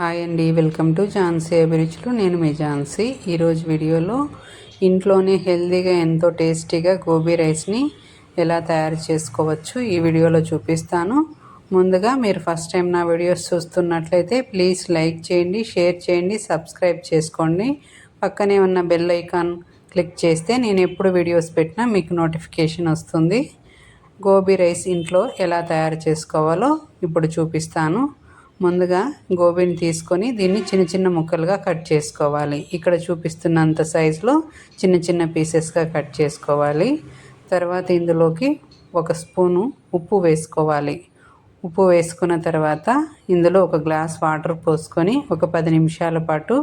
Hi అండి welcome to Jhansi అభిరుచులు. నేను మీ ఝాన్సీ. ఈరోజు వీడియోలో ఇంట్లోనే హెల్తీగా ఎంతో టేస్టీగా గోబీ రైస్ని ఎలా తయారు చేసుకోవచ్చు ఈ వీడియోలో చూపిస్తాను. ముందుగా మీరు ఫస్ట్ టైం నా వీడియోస్ చూస్తున్నట్లయితే ప్లీజ్ లైక్ చేయండి షేర్ చేయండి సబ్స్క్రైబ్ చేసుకోండి. పక్కనే ఉన్న బెల్ ఐకాన్ క్లిక్ చేస్తే నేను ఎప్పుడు వీడియోస్ పెట్టినా మీకు నోటిఫికేషన్ వస్తుంది. గోబీ రైస్ ఇంట్లో ఎలా తయారు చేసుకోవాలో ఇప్పుడు చూపిస్తాను. ముందుగా గోబీని తీసుకొని దీన్ని చిన్న చిన్న ముక్కలుగా కట్ చేసుకోవాలి. ఇక్కడ చూపిస్తున్నంత సైజులో చిన్న చిన్న పీసెస్గా కట్ చేసుకోవాలి. తర్వాత ఇందులోకి ఒక స్పూను ఉప్పు వేసుకోవాలి. ఉప్పు వేసుకున్న తర్వాత ఇందులో ఒక గ్లాస్ వాటర్ పోసుకొని ఒక పది నిమిషాల పాటు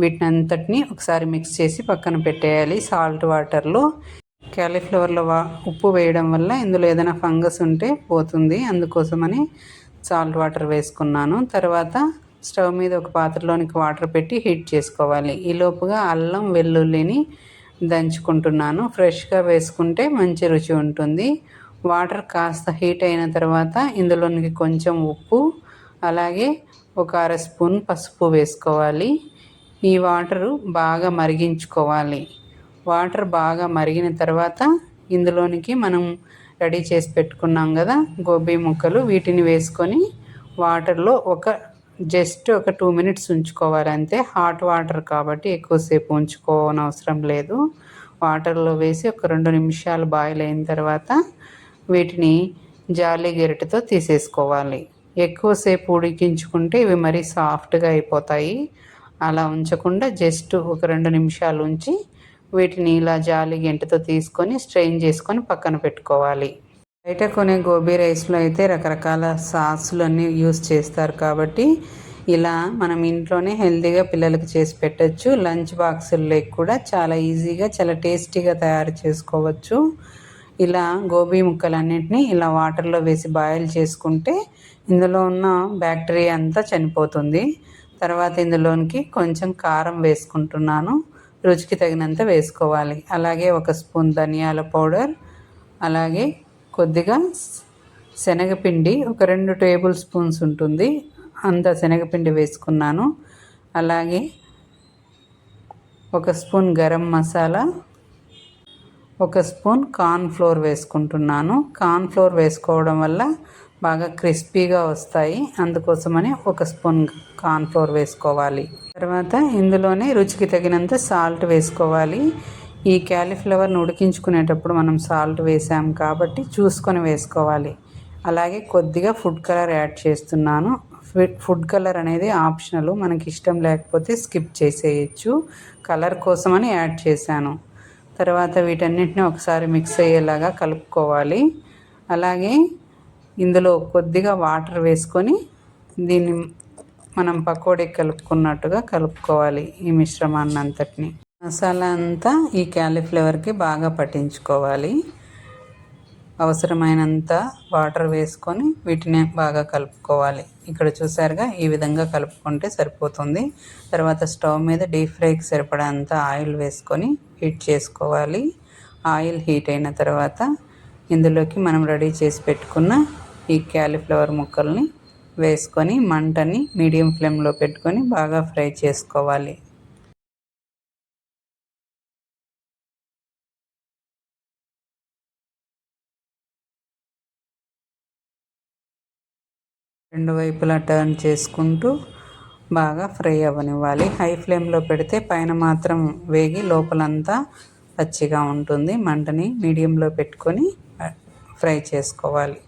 వీటిని అంతటిని ఒకసారి మిక్స్ చేసి పక్కన పెట్టేయాలి. సాల్ట్ వాటర్లో. క్యాలీఫ్లవర్లో వా ఉప్పు వేయడం వల్ల ఇందులో ఏదైనా ఫంగస్ ఉంటే పోతుంది. అందుకోసమని సాల్ట్ వాటర్ వేసుకున్నాను. తర్వాత స్టవ్ మీద ఒక పాత్రలోనికి వాటర్ పెట్టి హీట్ చేసుకోవాలి. ఈ లోపుగా అల్లం వెల్లుల్లిని దంచుకుంటున్నాను. ఫ్రెష్గా వేసుకుంటే మంచి రుచి ఉంటుంది. వాటర్ కాస్త హీట్ అయిన తర్వాత ఇందులోనికి కొంచెం ఉప్పు అలాగే ఒక అర స్పూన్ పసుపు వేసుకోవాలి. ఈ వాటరు బాగా మరిగించుకోవాలి. వాటర్ బాగా మరిగిన తర్వాత ఇందులోనికి మనం రెడీ చేసి పెట్టుకున్నాం కదా గోబీ ముక్కలు వీటిని వేసుకొని వాటర్లో ఒక జస్ట్ ఒక టూ మినిట్స్ ఉంచుకోవాలి అంతే. హాట్ వాటర్ కాబట్టి ఎక్కువసేపు ఉంచుకోనవసరం లేదు. వాటర్లో వేసి ఒక రెండు నిమిషాలు బాయిల్ అయిన తర్వాత వీటిని జాలి గెరటితో తీసేసుకోవాలి. ఎక్కువసేపు ఉడికించుకుంటే ఇవి మరీ సాఫ్ట్గా అయిపోతాయి. అలా ఉంచకుండా జస్ట్ ఒక రెండు నిమిషాలు ఉంచి వీటిని ఇలా జాలి గెంటతో తీసుకొని స్ట్రెయిన్ చేసుకొని పక్కన పెట్టుకోవాలి. బయట కొనే గోబీ రైస్లో అయితే రకరకాల సాసులు అన్నీ యూస్ చేస్తారు కాబట్టి ఇలా మనం ఇంట్లోనే హెల్తీగా పిల్లలకు చేసి పెట్టచ్చు. లంచ్ బాక్సుల్లో కూడా చాలా ఈజీగా చాలా టేస్టీగా తయారు చేసుకోవచ్చు. ఇలా గోబీ ముక్కలన్నింటినీ ఇలా వాటర్లో వేసి బాయిల్ చేసుకుంటే ఇందులో ఉన్న బ్యాక్టీరియా అంతా చనిపోతుంది. తర్వాత ఇందులోనికి కొంచెం కారం వేసుకుంటున్నాను. రుచికి తగినంత వేసుకోవాలి. అలాగే ఒక స్పూన్ ధనియాల పౌడర్ అలాగే కొద్దిగా శనగపిండి ఒక రెండు టేబుల్ స్పూన్స్ ఉంటుంది. అంత శనగపిండి వేసుకున్నాను. అలాగే ఒక స్పూన్ గరం మసాలా ఒక స్పూన్ కార్న్ ఫ్లోర్ వేసుకుంటున్నాను. కార్న్ ఫ్లోర్ వేసుకోవడం వల్ల బాగా క్రిస్పీగా వస్తాయి. అందుకోసమని ఒక స్పూన్ కార్న్ఫ్లోర్ వేసుకోవాలి. తర్వాత ఇందులోనే రుచికి తగినంత సాల్ట్ వేసుకోవాలి. ఈ క్యాలీఫ్లవర్ని ఉడికించుకునేటప్పుడు మనం సాల్ట్ వేసాం కాబట్టి చూసుకొని వేసుకోవాలి. అలాగే కొద్దిగా ఫుడ్ కలర్ యాడ్ చేస్తున్నాను. ఫుడ్ కలర్ అనేది ఆప్షనల్. మనకి ఇష్టం లేకపోతే స్కిప్ చేసేయచ్చు. కలర్ కోసమని యాడ్ చేశాను. తర్వాత వీటన్నిటిని ఒకసారి మిక్స్ అయ్యేలాగా కలుపుకోవాలి. అలాగే ఇందులో కొద్దిగా వాటర్ వేసుకొని దీన్ని మనం పకోడీ కలుపుకున్నట్టుగా కలుపుకోవాలి ఈ మిశ్రమాన్ని అంతటిని మసాలా అంతా ఈ క్యాలీఫ్లవర్కి బాగా పట్టించుకోవాలి. అవసరమైనంత వాటర్ వేసుకొని వీటిని బాగా కలుపుకోవాలి. ఇక్కడ చూసారుగా ఈ విధంగా కలుపుకుంటే సరిపోతుంది. తర్వాత స్టవ్ మీద డీప్ ఫ్రైకి సరిపడంత ఆయిల్ వేసుకొని హీట్ చేసుకోవాలి. ఆయిల్ హీట్ అయిన తర్వాత ఇందులోకి మనం రెడీ చేసి పెట్టుకున్న ఈ క్యాలీఫ్లవర్ ముక్కల్ని వేసుకొని మంటని మీడియం ఫ్లేమ్లో పెట్టుకొని బాగా ఫ్రై చేసుకోవాలి. రెండు వైపులా టర్న్ చేసుకుంటూ బాగా ఫ్రై అవ్వనివ్వాలి. హై ఫ్లేమ్లో పెడితే పైన మాత్రం వేగి లోపలంతా పచ్చిగా ఉంటుంది. మంటని మీడియంలో పెట్టుకొని ఫ్రై చేసుకోవాలి.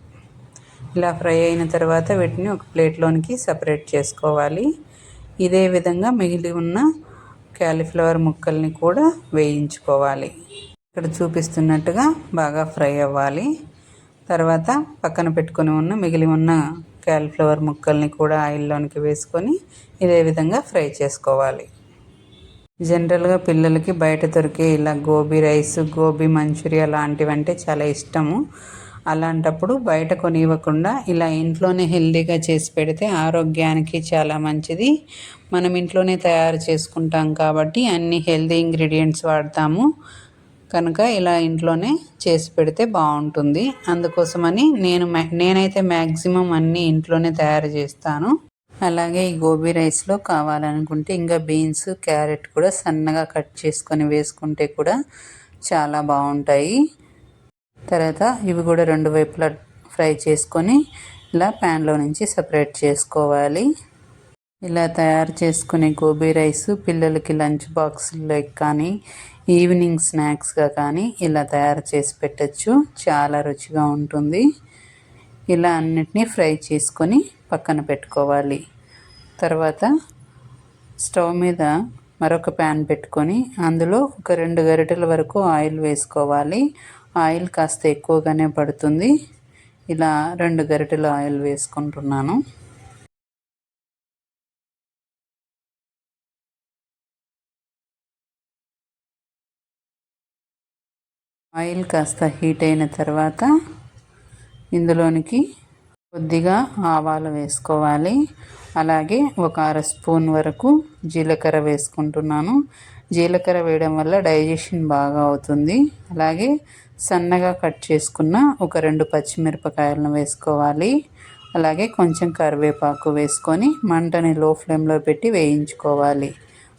ఇలా ఫ్రై అయిన తర్వాత వీటిని ఒక ప్లేట్లోనికి సపరేట్ చేసుకోవాలి. ఇదే విధంగా మిగిలి ఉన్న క్యాలీఫ్లవర్ ముక్కల్ని కూడా వేయించుకోవాలి. ఇక్కడ చూపిస్తున్నట్టుగా బాగా ఫ్రై అవ్వాలి. తర్వాత పక్కన పెట్టుకొని ఉన్న మిగిలి ఉన్న క్యాలీఫ్లవర్ ముక్కల్ని కూడా ఆయిల్లోనికి వేసుకొని ఇదే విధంగా ఫ్రై చేసుకోవాలి. జనరల్గా పిల్లలకి బయట దొరికే ఇలా గోబీ రైస్ గోబీ మంచూరియా లాంటివంటే చాలా ఇష్టము. అలాంటప్పుడు బయట కొనివ్వకుండా ఇలా ఇంట్లోనే హెల్దీగా చేసి పెడితే ఆరోగ్యానికి చాలా మంచిది. మనం ఇంట్లోనే తయారు చేసుకుంటాం కాబట్టి అన్ని హెల్దీ ఇంగ్రీడియంట్స్ వాడతాము. కనుక ఇలా ఇంట్లోనే చేసి పెడితే బాగుంటుంది. అందుకోసమని నేను నేనైతే మ్యాక్సిమం అన్నీ ఇంట్లోనే తయారు చేస్తాను. అలాగే ఈ గోబీ రైస్లో కావాలనుకుంటే ఇంకా బీన్స్ క్యారెట్ కూడా సన్నగా కట్ చేసుకొని వేసుకుంటే కూడా చాలా బాగుంటాయి. తర్వాత ఇవి కూడా రెండు వైపులా ఫ్రై చేసుకొని ఇలా ప్యాన్లో నుంచి సపరేట్ చేసుకోవాలి. ఇలా తయారు చేసుకునే గోబీ రైస్ పిల్లలకి లంచ్ బాక్స్లో కానీ ఈవినింగ్ స్నాక్స్గా కానీ ఇలా తయారు చేసి పెట్టచ్చు. చాలా రుచిగా ఉంటుంది. ఇలా అన్నిటినీ ఫ్రై చేసుకొని పక్కన పెట్టుకోవాలి. తర్వాత స్టవ్ మీద మరొక ప్యాన్ పెట్టుకొని అందులో ఒక రెండు గరిటెల వరకు ఆయిల్ వేసుకోవాలి. ఆయిల్ కాస్త ఎక్కువగానే పడుతుంది. ఇలా రెండు గరిటెలు ఆయిల్ వేసుకుంటున్నాను. ఆయిల్ కాస్త హీట్ అయిన తర్వాత ఇందులోనికి కొద్దిగా ఆవాలు వేసుకోవాలి. అలాగే ఒక అర స్పూన్ వరకు జీలకర్ర వేసుకుంటున్నాను. జీలకర్ర వేయడం వల్ల డైజెషన్ బాగా అవుతుంది. అలాగే సన్నగా కట్ చేసుకున్న ఒక రెండు పచ్చిమిరపకాయలను వేసుకోవాలి. అలాగే కొంచెం కరివేపాకు వేసుకొని మంటని లో ఫ్లేమ్లో పెట్టి వేయించుకోవాలి.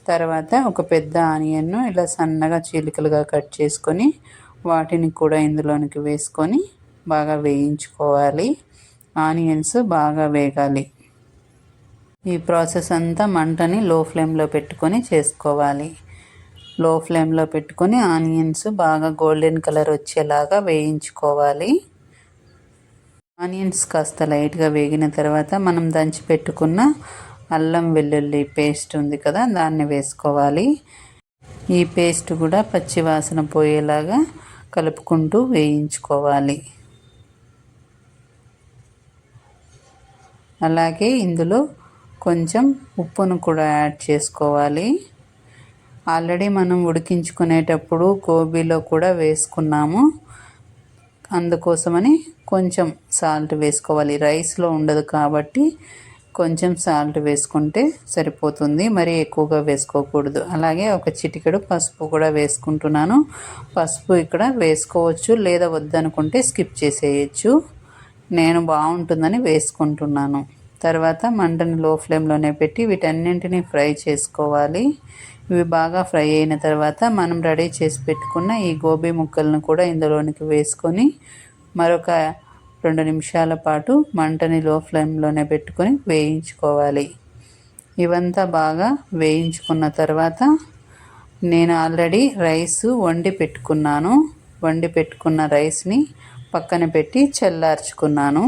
తర్వాత ఒక పెద్ద ఆనియన్ను ఇలా సన్నగా చీలికలుగా కట్ చేసుకొని వాటిని కూడా ఇందులోనికి వేసుకొని బాగా వేయించుకోవాలి. ఆనియన్స్ బాగా వేగాలి. ఈ ప్రాసెస్ అంతా మంటని లో ఫ్లేమ్లో పెట్టుకొని చేసుకోవాలి. లో ఫ్లేమ్లో పెట్టుకొని ఆనియన్స్ బాగా గోల్డెన్ కలర్ వచ్చేలాగా వేయించుకోవాలి. ఆనియన్స్ కాస్త లైట్గా వేగిన తర్వాత మనం దంచి పెట్టుకున్న అల్లం వెల్లుల్లి పేస్ట్ ఉంది కదా దాన్ని వేసుకోవాలి. ఈ పేస్ట్ కూడా పచ్చివాసన పోయేలాగా కలుపుకుంటూ వేయించుకోవాలి. అలాగే ఇందులో కొంచెం ఉప్పును కూడా యాడ్ చేసుకోవాలి. ఆల్రెడీ మనం ఉడికించుకునేటప్పుడు గోబీలో కూడా వేసుకున్నాము. అందుకోసమని కొంచెం సాల్ట్ వేసుకోవాలి. రైస్లో ఉండదు కాబట్టి కొంచెం సాల్ట్ వేసుకుంటే సరిపోతుంది. మరి ఎక్కువగా వేసుకోకూడదు. అలాగే ఒక చిటికెడు పసుపు కూడా వేసుకుంటున్నాను. పసుపు ఇక్కడ వేసుకోవచ్చు లేదా వద్దనుకుంటే స్కిప్ చేసేయచ్చు. నేను బాగుంటుందని వేసుకుంటున్నాను. తర్వాత మంటని లో ఫ్లేమ్లోనే పెట్టి వీటన్నింటినీ ఫ్రై చేసుకోవాలి. ఇవి బాగా ఫ్రై అయిన తర్వాత మనం రెడీ చేసి పెట్టుకున్న ఈ గోబీ ముక్కలను కూడా ఇందులోనికి వేసుకొని మరొక రెండు నిమిషాల పాటు మంటని లో ఫ్లేమ్లోనే పెట్టుకొని వేయించుకోవాలి. ఇవంతా బాగా వేయించుకున్న తర్వాత నేను ఆల్రెడీ రైస్ వండి పెట్టుకున్నాను. వండి పెట్టుకున్న రైస్ని పక్కన పెట్టి చల్లార్చుకున్నాను.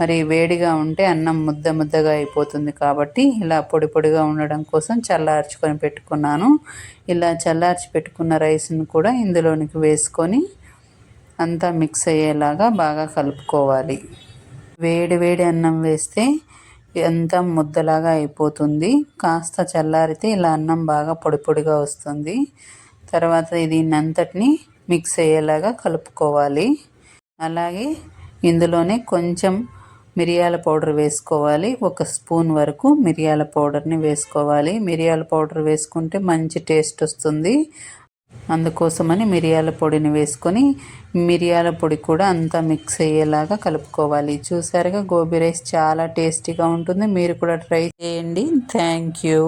మరి వేడిగా ఉంటే అన్నం ముద్ద ముద్దగా అయిపోతుంది కాబట్టి ఇలా పొడి పొడిగా ఉండడం కోసం చల్లార్చుకొని పెట్టుకున్నాను. ఇలా చల్లార్చి పెట్టుకున్న రైస్ని కూడా ఇందులోనికి వేసుకొని అంతా మిక్స్ అయ్యేలాగా బాగా కలుపుకోవాలి. వేడి వేడి అన్నం వేస్తే అంతా ముద్దలాగా అయిపోతుంది. కాస్త చల్లారితే ఇలా అన్నం బాగా పొడి పొడిగా వస్తుంది. తర్వాత దీన్ని అంతటిని మిక్స్ అయ్యేలాగా కలుపుకోవాలి. అలాగే ఇందులోనే కొంచెం మిరియాల పౌడర్ వేసుకోవాలి. ఒక స్పూన్ వరకు మిరియాల పౌడర్ని వేసుకోవాలి. మిరియాల పౌడర్ వేసుకుంటే మంచి టేస్ట్ వస్తుంది. అందుకోసమని మిరియాల పొడిని వేసుకొని మిరియాల పొడి కూడా అంతా మిక్స్ అయ్యేలాగా కలుపుకోవాలి. చూసారుగా గోబీ రైస్ చాలా టేస్టీగా ఉంటుంది. మీరు కూడా ట్రై చేయండి. Thank you.